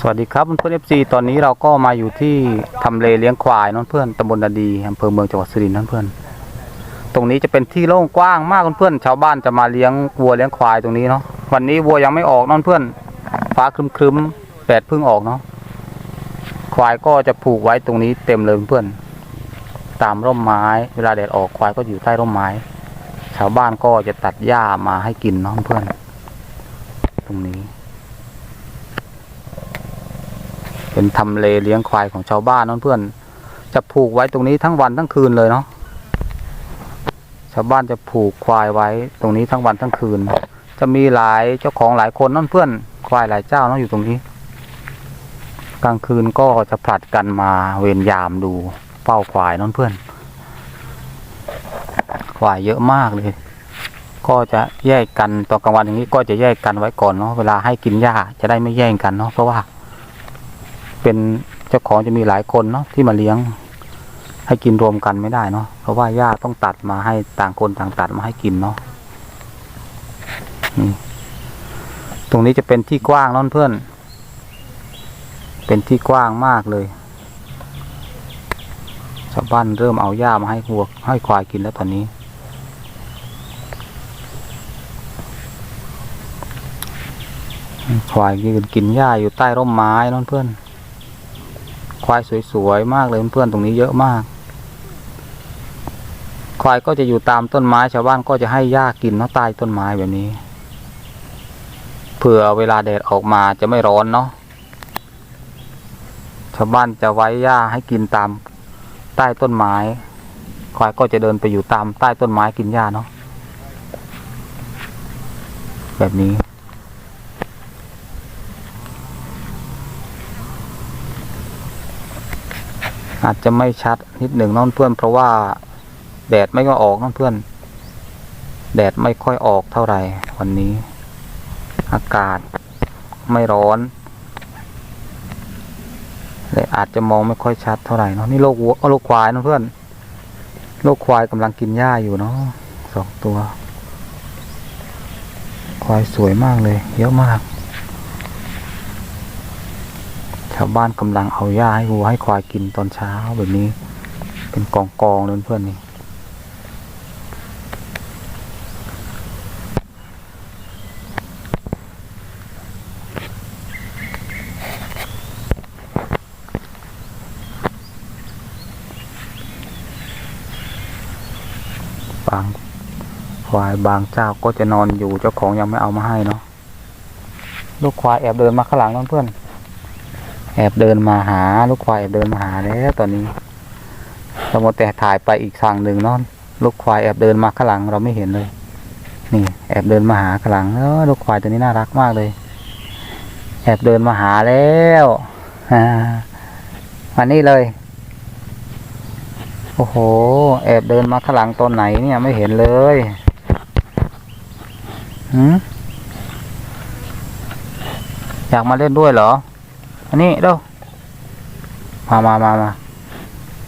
สวัสดีครับเพื่อนเอฟซีตอนนี้เราก็มาอยู่ที่ทำเลเลี้ยงควายน้องเพื่อนตำบลนาดีอำเภอเมืองจังหวัดสุรินทร์นั่นเพื่อน ตรงนี้จะเป็นที่โล่งกว้างมากเพื่อนชาวบ้านจะมาเลี้ยงวัวเลี้ยงควายตรงนี้เนาะวันนี้วัวยังไม่ออกน้องเพื่อน ฟ้าครึมๆแดดเพิ่งออกเนาะควายก็จะผูกไว้ตรงนี้เต็มเลยเพื่อน ตามร่มไม้ เวลาแดดออกควายก็อยู่ใต้ร่มไม้ ชาวบ้านก็จะตัดหญ้ามาให้กินน้องเพื่อน ตรงนี้ เป็นทำเลเลี้ยงควายของชาวบ้านนั่นเพื่อน จะผูกไว้ตรงนี้ทั้งวันทั้งคืนเลยเนาะชาวบ้านจะผูกควายไว้ตรงนี้ทั้งวันทั้งคืน จะมีหลายเจ้าของหลายคนนั่นเพื่อน ควายหลายเจ้าเนาะอยู่ตรงนี้ กลางคืนก็จะผลัดกันมาเวรยามดูเฝ้าควายนั่นเพื่อน ควายเยอะมากเลย ก็จะแยกกันตอนกลางวันอย่างนี้ก็จะแยกกันไว้ก่อนเนาะเวลาให้กินหญ้าจะได้ไม่แย่งกันเนาะเพราะว่า เป็นเจ้าของจะมีหลายคนเนาะที่มาเลี้ยง ให้กินรวมกันไม่ได้เนาะเพราะว่าหญ้าต้องตัดมาให้ต่างคนต่างตัดมาให้กินเนาะตรงนี้จะเป็นที่กว้างเนาะเพื่อน เป็นที่กว้างมากเลยชาวบ้านเริ่มเอาหญ้ามาให้วัวให้ควายกินแล้วตอนนี้ ควายยืนกินหญ้าอยู่ใต้ร่มไม้นั่นเพื่อน ควายสวยๆมากเลยเพื่อนๆตรงนี้เยอะมาก ควายก็จะอยู่ตามต้นไม้ชาวบ้านก็จะให้หญ้ากินเนาะใต้ต้นไม้แบบนี้เผื่อเวลาแดดออกมาจะไม่ร้อนเนาะชาวบ้านจะไว้หญ้าให้กินตามใต้ต้นไม้ ควายก็จะเดินไปอยู่ตามใต้ต้นไม้กินหญ้าเนาะแบบนี้ อาจจะไม่ชัดนิดหนึ่งน้องเพื่อนเพราะว่าแดดไม่ก็ออกน้องเพื่อน แดดไม่ค่อยออกเท่าไหร่วันนี้ อากาศไม่ร้อนเลยอาจจะมองไม่ค่อยชัดเท่าไหร่เนาะนี่โลกวัวโลกควายน้องเพื่อนโลกควายกำลังกินหญ้าอยู่เนาะสองตัว ควายสวยมากเลย เยอะมาก ชาวบ้านกำลังเอาหญ้าให้วัวให้ควายกินตอนเช้าแบบนี้ เป็นกองกองเลยเพื่อนนี่บางควายบางเจ้าก็จะนอนอยู่เจ้าของยังไม่เอามาให้เนาะลูกควายแอบเดินมาข้างหลังนั่นเพื่อน แอบเดินมาหาลูกควายแอบเดินมาหาแล้วตอนนี้เราหมดแต่ถ่ายไปอีกทางหนึ่งนอนลูกควายแอบเดินมาข้างหลังเราไม่เห็นเลย นี่แอบเดินมาหาข้างหลังเออลูกควายตัวนี้น่ารักมากเลย แอบเดินมาหาแล้วอมานี่เลย โอ้โห แอบเดินมาข้างหลังตอนไหนเนี่ยไม่เห็นเลยหืมอยากมาเล่นด้วยเหรอ อันนี้เด้อมามามามา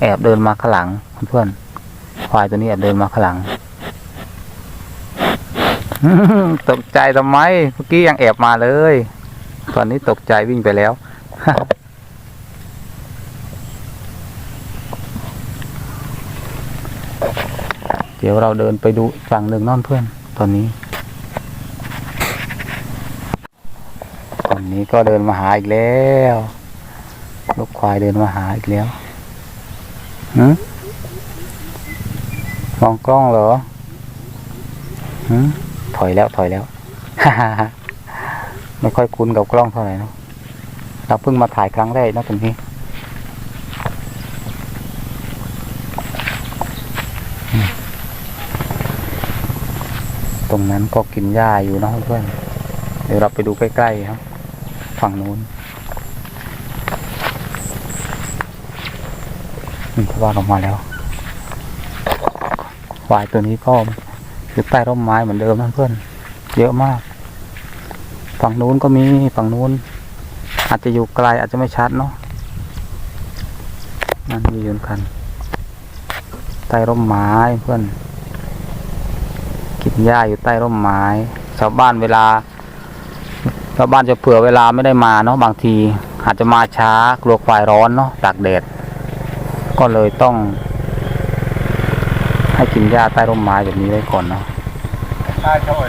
แอบเดินมาข้างหลังเพื่อนควายตัวนี้แอบเดินมาข้างหลังตกใจทำไมเมื่อกี้ยังแอบมาเลย ตอนนี้ตกใจวิ่งไปแล้วเดี๋ยวเราเดินไปดูฝั่งหนึ่งนอนเพื่อน ตอนนี้ ตอ นี้ก็เดินมาหาอีกแล้วลูกควายเดินมาหาอีกแล้วหืมมองกล้องเหรอหืมถอยแล้วถอยแล้วไม่ค่อยคุ้นกับกล้องเท่าไหร่นะเราเพิ่งมาถ่ายครั้งแรกนะตรงนี้ตรงนั้นก็กินหญ้าอยู่นะเพื่อนเดี๋ยวเราไปดูใกล้ๆครับ ฝั่งนู้นนี่ว่าออกมาแล้วควายตัวนี้ก็อยู่ใต้ร่มไม้เหมือนเดิมนะเพื่อน เยอะมาก ฝั่งนู้นก็มีฝั่งนู้น อาจจะอยู่ไกลอาจจะไม่ชัดเนาะนั่นยืนกันใต้ร่มไม้เพื่อน กินหญ้าอยู่ใต้ร่มไม้ ชาวบ้านเวลา ชาวบ้านจะเผื่อเวลาไม่ได้มาเนาะบางที อาจจะมาช้ากลัวควายร้อนเนาะตากแดด ก็เลยต้อง ให้กินหญ้าใต้ร่มไม้แบบนี้ไว้ก่อนเนาะใช่ช่วย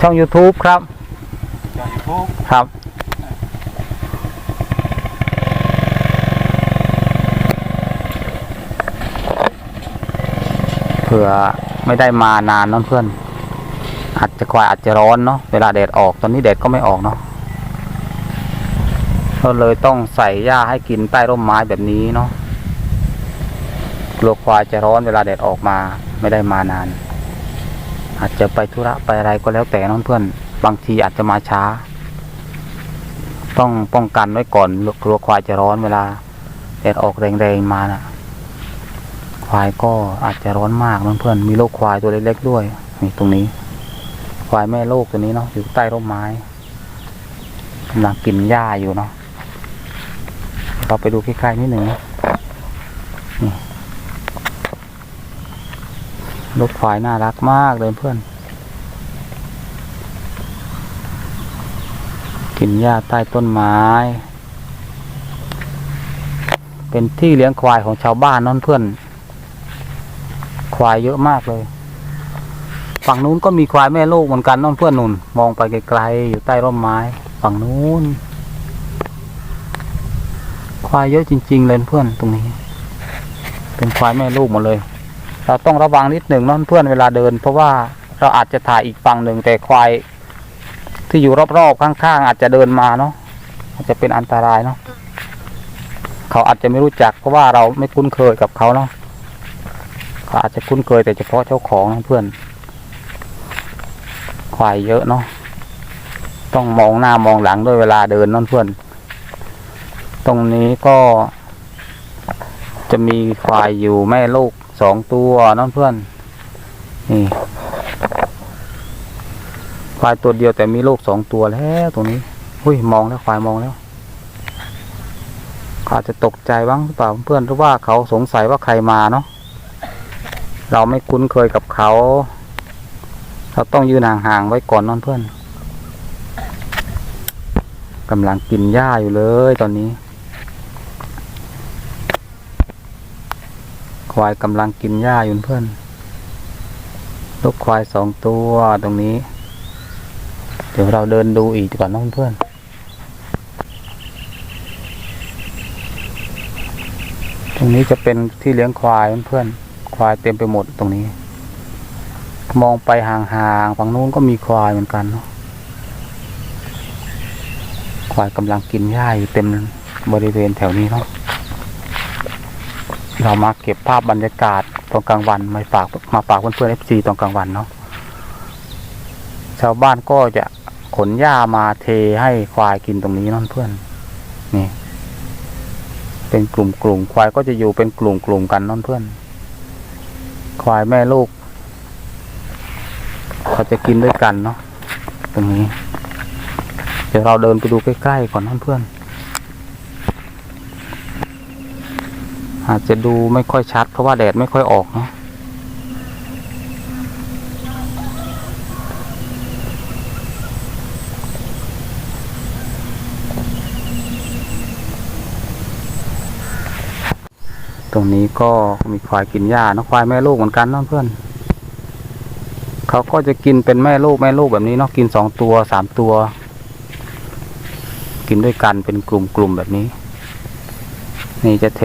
ช่อง YouTube ครับจากยูทูบครับเผื่อไม่ได้มานานเนั่นเพื่อน อาจจะควายอาจจะร้อนเนาะเวลาแดดออกตอนนี้แดดก็ไม่ออกเนาะก็เลยต้องใส่หญ้าให้กินใต้ร่มไม้แบบนี้เนาะกลัวควายจะร้อนเวลาแดดออกมาไม่ได้มานาน อาจจะไปธุระไปอะไรก็แล้วแต่นั่นเพื่อน บางทีอาจจะมาช้า ต้องป้องกันไว้ก่อนกลัวควายจะร้อนเวลาแดดออกแรงๆมานะ่ะ ควายก็อาจจะร้อนมากนะเพื่อนมีโรคควายตัวเล็กๆด้วยนี่ตรงนี้ ควายแม่โลกตัวนี้เนาะอยู่ใต้ร่มไม้กำลังกินหญ้าอยู่เนาะเราไปดูใกล้ๆนิดหนึ่งนะนี่ลูกควายน่ารักมากเลยเพื่อน กินหญ้าใต้ต้นไม้ เป็นที่เลี้ยงควายของชาวบ้านนั่นเพื่อน ควายเยอะมากเลย ฝั่งนู้นก็มีควายแม่ลูกเหมือนกันนั่นเพื่อนนุ่น มองไปไกลๆอยู่ใต้ร่มไม้ ฝั่งนู้น ควายเยอะจริง ๆ เลยเพื่อนตรงนี้ เป็นควายแม่ลูกหมดเลย เราต้องระวังนิดหนึ่งนั่นเพื่อนเวลาเดิน เพราะว่าเราอาจจะถ่ายอีกฝั่งหนึ่งแต่ควาย ที่อยู่รอบๆข้างๆอาจจะเดินมาเนาะอาจจะเป็นอันตรายเนาะเขาอาจจะไม่รู้จักเพราะว่าเราไม่คุ้นเคยกับเขาเนาะเขาอาจจะคุ้นเคยแต่เฉพาะเจ้าของเพื่อน ควายเยอะเนาะต้องมองหน้ามองหลังด้วยเวลาเดินนั่นเพื่อน ตรงนี้ก็จะมีควายอยู่แม่ลูกสองตัวนั่นเพื่อน นี่ควายตัวเดียวแต่มีลูกสองตัวแล้วตรงนี้หุ้ยมองแล้วควายมองแล้วอาจจะตกใจบ้างหรือเปล่าเพื่อนหรือว่าเขาสงสัยว่าใครมาเนาะเราไม่คุ้นเคยกับเขา เราต้องยืนห่างๆไว้ก่อนนอนเพื่อนกำลังกินหญ้าอยู่เลยตอนนี้ ควายกำลังกินหญ้าอยู่เพื่อน ลูกควายสองตัวตรงนี้ เดี๋ยวเราเดินดูอีกก่อนนะเพื่อนตรงนี้จะเป็นที่เลี้ยงควายเพื่อน ควายเต็มไปหมดตรงนี้ มองไปห่างๆฝั่งนู้นก็มีควายเหมือนกันเนาะควายกำลังกินหญ้าอยู่เต็มบริเวณแถวนี้เนาะเรามาเก็บภาพบรรยากาศตอนกลางวันมาฝากมาฝากเพื่อนๆเอฟซีตอนกลางวันเนาะชาวบ้านก็จะขนหญ้ามาเทให้ควายกินตรงนี้นั่นเพื่อน นี่ เป็นกลุ่มกลุ่มๆควายก็จะอยู่เป็นกลุ่มกลุ่มๆกันนั่นเพื่อน ควายแม่ลูก เขาจะกินด้วยกันเนาะตรงนี้ เดี๋ยวเราเดินไปดูใกล้ๆก่อนนั่นเพื่อนอาจจะดูไม่ค่อยชัด เพราะว่าแดดไม่ค่อยออกเนาะตรงนี้ก็มีควายกินหญ้านะควายแม่ลูกเหมือนกันนะเพื่อน เขาก็จะกินเป็นแม่ลูกแม่ลูกแบบนี้เนาะกินสองตัวสามตัว กินด้วยกันเป็นกลุ่มกลุ่มแบบนี้ นี่จะเท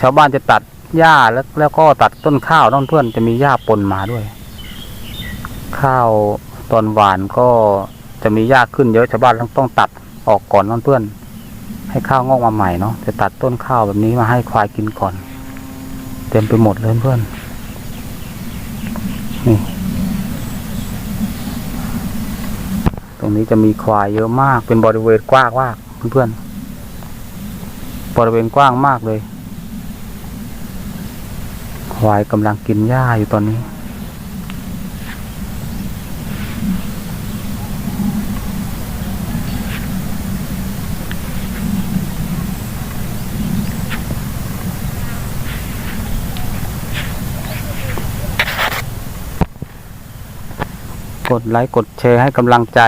ชาวบ้านจะตัดหญ้าแล้วแล้วก็ตัดต้นข้าวน้องเพื่อนจะมีหญ้าปนมาด้วย ข้าวตอนหวานก็จะมีหญ้าขึ้นเยอะชาวบ้านต้องต้องตัดออกก่อนน้องเพื่อน ให้ข้าวงอกมาใหม่เนาะจะตัดต้นข้าวแบบนี้มาให้ควายกินก่อน เต็มไปหมดเลยเพื่อนนี่ รงนี้จะมีควายเยอะมาก เป็นบริเวณกว้างมากเพื่อนๆบริเวณกว้างมากเลย ควายกำลังกินหญ้าอยู่ตอนนี้ กดไลค์กดแชร์ให้กำลังใจ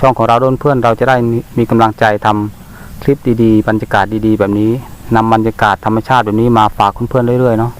ช่องของเราด้วยเพื่อนเราจะได้มีกำลังใจทำคลิปดีๆ บรรยากาศดีๆ แบบนี้นำบรรยากาศธรรมชาติแบบนี้มาฝากเพื่อนๆเรื่อยๆเนาะ